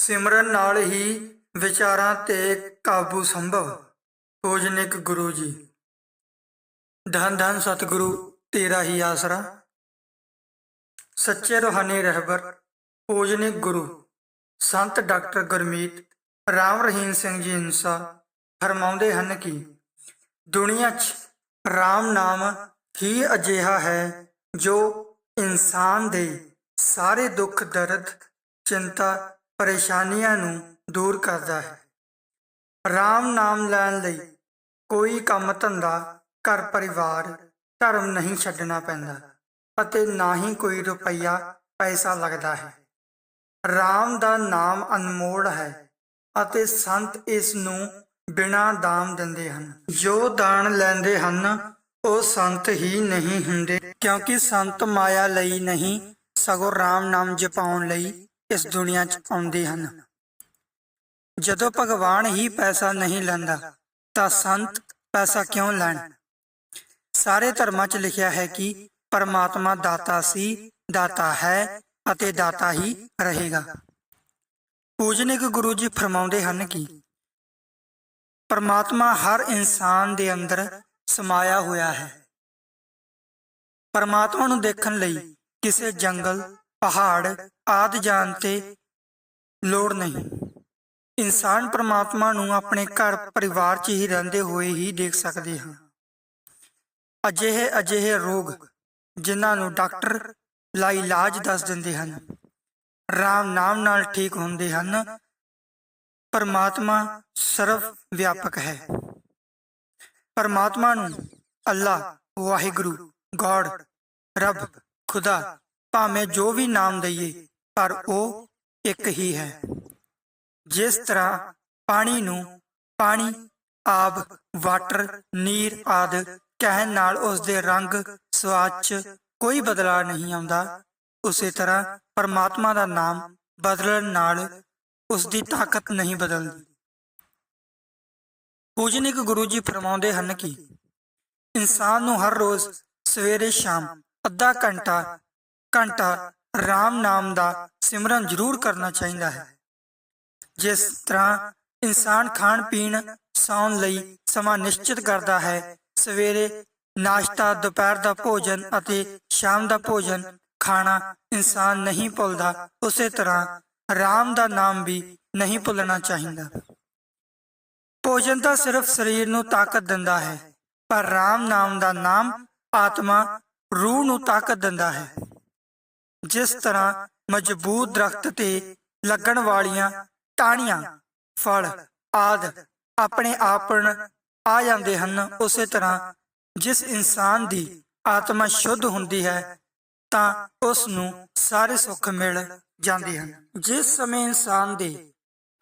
ਸਿਮਰਨ ਨਾਲ ਹੀ ਵਿਚਾਰਾਂ ਤੇ ਕਾਬੂ ਸੰਭਵ। ਪੂਜਨਿਕ ਗੁਰੂ ਜੀ। ਧੰਨ ਧੰਨ ਸਤਿਗੁਰੂ, ਤੇਰਾ ਹੀ ਆਸਰਾ। ਸੱਚੇ ਰੋਹਾਨੀ ਰਹਿਬਰ, ਪੂਜਨਿਕ ਗੁਰੂ, ਸੰਤ ਡਾਕਟਰ ਗੁਰਮੀਤ, ਰਾਮ ਰਹੀਮ ਸਿੰਘ ਜੀ ਇਨਸਾ ਫਰਮਾਉਂਦੇ ਹਨ ਕਿ ਦੁਨੀਆ 'ਚ ਰਾਮ ਨਾਮ ਹੀ ਅਜਿਹਾ ਹੈ ਜੋ ਇਨਸਾਨ ਦੇ ਸਾਰੇ ਦੁੱਖ, ਦਰਦ, ਚਿੰਤਾ ਪਰੇਸ਼ਾਨੀਆਂ ਨੂੰ ਦੂਰ ਕਰਦਾ ਹੈ। ਰਾਮ ਨਾਮ ਲੈਣ ਲਈ ਕੋਈ ਕੰਮ ਧੰਦਾ ਘਰ ਪਰਿਵਾਰ ਧਰਮ ਨਹੀਂ ਛੱਡਣਾ ਪੈਂਦਾ ਅਤੇ ਨਾ ਹੀ ਕੋਈ ਰੁਪਈਆ ਪੈਸਾ ਲੱਗਦਾ ਹੈ। ਰਾਮ ਦਾ ਨਾਮ ਅਨਮੋਲ ਹੈ ਅਤੇ ਸੰਤ ਇਸ ਨੂੰ ਬਿਨਾਂ ਦਾਮ ਦਿੰਦੇ ਹਨ। ਜੋ ਦਾਨ ਲੈਂਦੇ ਹਨ, ਉਹ ਸੰਤ ਹੀ ਨਹੀਂ ਹੁੰਦੇ ਕਿਉਂਕਿ ਸੰਤ ਮਾਇਆ ਲਈ ਨਹੀਂ, ਸਗੋਂ ਰਾਮ ਨਾਮ ਜਪਾਉਣ ਲਈ ਇਸ ਦੁਨੀਆ 'ਚ ਆਉਂਦੇ ਹਨ। ਜਦੋਂ ਭਗਵਾਨ ਹੀ ਪੈਸਾ ਨਹੀਂ ਲੈਂਦਾ, ਤਾਂ ਸੰਤ ਪੈਸਾ ਕਿਉਂ ਲੈਣ? ਸਾਰੇ ਧਰਮਾਂ 'ਚ ਲਿਖਿਆ ਹੈ ਕਿ ਪਰਮਾਤਮਾ ਦਾਤਾ ਸੀ, ਦਾਤਾ ਹੈ ਅਤੇ ਦਾਤਾ ਹੀ ਰਹੇਗਾ। ਪੂਜਨਿਕ ਗੁਰੂ ਜੀ ਫਰਮਾਉਂਦੇ ਹਨ ਕਿ ਪਰਮਾਤਮਾ ਹਰ ਇਨਸਾਨ ਦੇ ਅੰਦਰ ਸਮਾਇਆ ਹੋਇਆ ਹੈ। ਪਰਮਾਤਮਾ ਨੂੰ ਦੇਖਣ ਲਈ ਕਿਸੇ ਜੰਗਲ, ਪਹਾੜ ਆਦਿ ਜਾਣ ਤੇ ਲੋੜ ਨਹੀਂ। ਇਨਸਾਨ ਪਰਮਾਤਮਾ ਨੂੰ ਆਪਣੇ ਘਰ ਪਰਿਵਾਰ 'ਚ ਹੀ ਰਹਿੰਦੇ ਹੋਏ ਹੀ ਦੇਖ ਸਕਦੇ ਹਾਂ। ਅਜਿਹੇ ਅਜਿਹੇ ਰੋਗ ਜਿਨ੍ਹਾਂ ਨੂੰ ਡਾਕਟਰ ਲਾ ਇਲਾਜ ਦੱਸ ਦਿੰਦੇ ਹਨ, ਰਾਮ ਨਾਮ ਨਾਲ ਠੀਕ ਹੁੰਦੇ ਹਨ, ਪਰਮਾਤਮਾ ਸਰਵ ਵਿਆਪਕ ਹੈ। ਪਰਮਾਤਮਾ ਨੂੰ ਅੱਲਾ ਵਾਹਿਗੁਰੂ, ਗੋਡ, ਰੱਬ, ਖੁਦਾ, ਭਾਵੇਂ ਜੋ ਵੀ ਨਾਮ ਦਈਏ ਪਰ ਉਹ ਇੱਕ ਹੀ ਹੈ। ਜਿਸ ਤਰ੍ਹਾਂ ਪਾਣੀ ਨੂੰ ਪਾਣੀ, ਆਬ, ਵਾਟਰ, ਨੀਰ ਆਦ ਕਹਿਣ ਨਾਲ ਉਸ ਦੇ ਰੰਗ ਸਵਾਦ 'ਚ ਕੋਈ ਬਦਲਾਅ ਨਹੀਂ ਆਉਂਦਾ, ਉਸੇ ਤਰ੍ਹਾਂ ਪਰਮਾਤਮਾ ਦਾ ਨਾਮ ਬਦਲਣ ਨਾਲ ਉਸ ਦੀ ਤਾਕਤ ਨਹੀਂ ਬਦਲਦੀ। ਪੂਜਨਿਕ ਗੁਰੂ ਜੀ ਫਰਮਾਉਂਦੇ ਹਨ ਕਿ ਇਨਸਾਨ ਨੂੰ ਹਰ ਰੋਜ਼ ਸਵੇਰੇ ਸ਼ਾਮ ਅੱਧਾ ਘੰਟਾ ਘੰਟਾ ਰਾਮ ਨਾਮ ਦਾ ਸਿਮਰਨ ਜ਼ਰੂਰ ਕਰਨਾ ਚਾਹੀਦਾ ਹੈ। ਜਿਸ ਤਰ੍ਹਾਂ ਇਨਸਾਨ ਖਾਣ ਪੀਣ, ਸੌਣ ਲਈ ਸਮਾਂ ਨਿਸ਼ਚਿਤ ਕਰਦਾ ਹੈ, ਸਵੇਰੇ ਨਾਸ਼ਤਾ, ਦੁਪਹਿਰ ਦਾ ਭੋਜਨ ਅਤੇ ਸ਼ਾਮ ਦਾ ਭੋਜਨ ਖਾਣਾ ਇਨਸਾਨ ਨਹੀਂ ਭੁੱਲਦਾ, ਉਸੇ ਤਰ੍ਹਾਂ ਰਾਮ ਦਾ ਨਾਮ ਵੀ ਨਹੀਂ ਭੁੱਲਣਾ ਚਾਹੀਦਾ। ਭੋਜਨ ਤਾਂ ਸਿਰਫ ਸਰੀਰ ਨੂੰ ਤਾਕਤ ਦਿੰਦਾ ਹੈ, ਪਰ ਰਾਮ ਨਾਮ ਦਾ ਨਾਮ ਆਤਮਾ, ਰੂਹ ਨੂੰ ਤਾਕਤ ਦਿੰਦਾ ਹੈ। ਜਿਸ ਤਰ੍ਹਾਂ ਮਜ਼ਬੂਤ ਦਰਖਤ ਤੇ ਲੱਗਣ ਵਾਲੀਆਂ ਟਾਹਣੀਆਂ, ਫਲ, ਆਦ ਆਪਣੇ ਆਪਣ ਆ ਜਾਂਦੇ ਹਨ, ਉਸੇ ਤਰ੍ਹਾਂ ਜਿਸ ਇਨਸਾਨ ਦੀ ਆਤਮਾ ਸ਼ੁੱਧ ਹੁੰਦੀ ਹੈ, ਤਾਂ ਉਸ ਨੂੰ ਸਾਰੇ ਸੁੱਖ ਮਿਲ ਜਾਂਦੇ ਹਨ। ਜਿਸ ਸਮੇਂ ਇਨਸਾਨ ਦੇ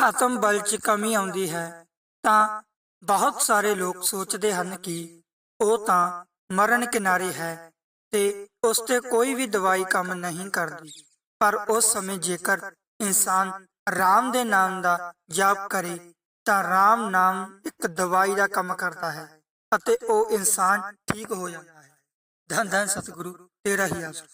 ਆਤਮ ਬਲ 'ਚ ਕਮੀ ਆਉਂਦੀ ਹੈ, ਤਾਂ ਬਹੁਤ ਸਾਰੇ ਲੋਕ ਸੋਚਦੇ ਹਨ ਕਿ ਉਹ ਤਾਂ ਮਰਨ ਕਿਨਾਰੇ ਹੈ ਤੇ ਉਸ ਤੇ ਕੋਈ ਵੀ ਦਵਾਈ ਕੰਮ ਨਹੀਂ ਕਰਦੀ। ਪਰ ਉਸ ਸਮੇਂ ਜੇਕਰ ਇਨਸਾਨ ਰਾਮ ਦੇ ਨਾਮ ਦਾ ਜਾਪ ਕਰੇ, ਤਾਂ ਰਾਮ ਨਾਮ ਇੱਕ ਦਵਾਈ ਦਾ ਕੰਮ ਕਰਦਾ ਹੈ ਅਤੇ ਉਹ ਇਨਸਾਨ ਠੀਕ ਹੋ ਜਾਂਦਾ ਹੈ। ਧੰਨ ਧੰਨ ਸਤਿਗੁਰੂ, ਤੇਰਾ ਹੀ ਆਸਰਾ।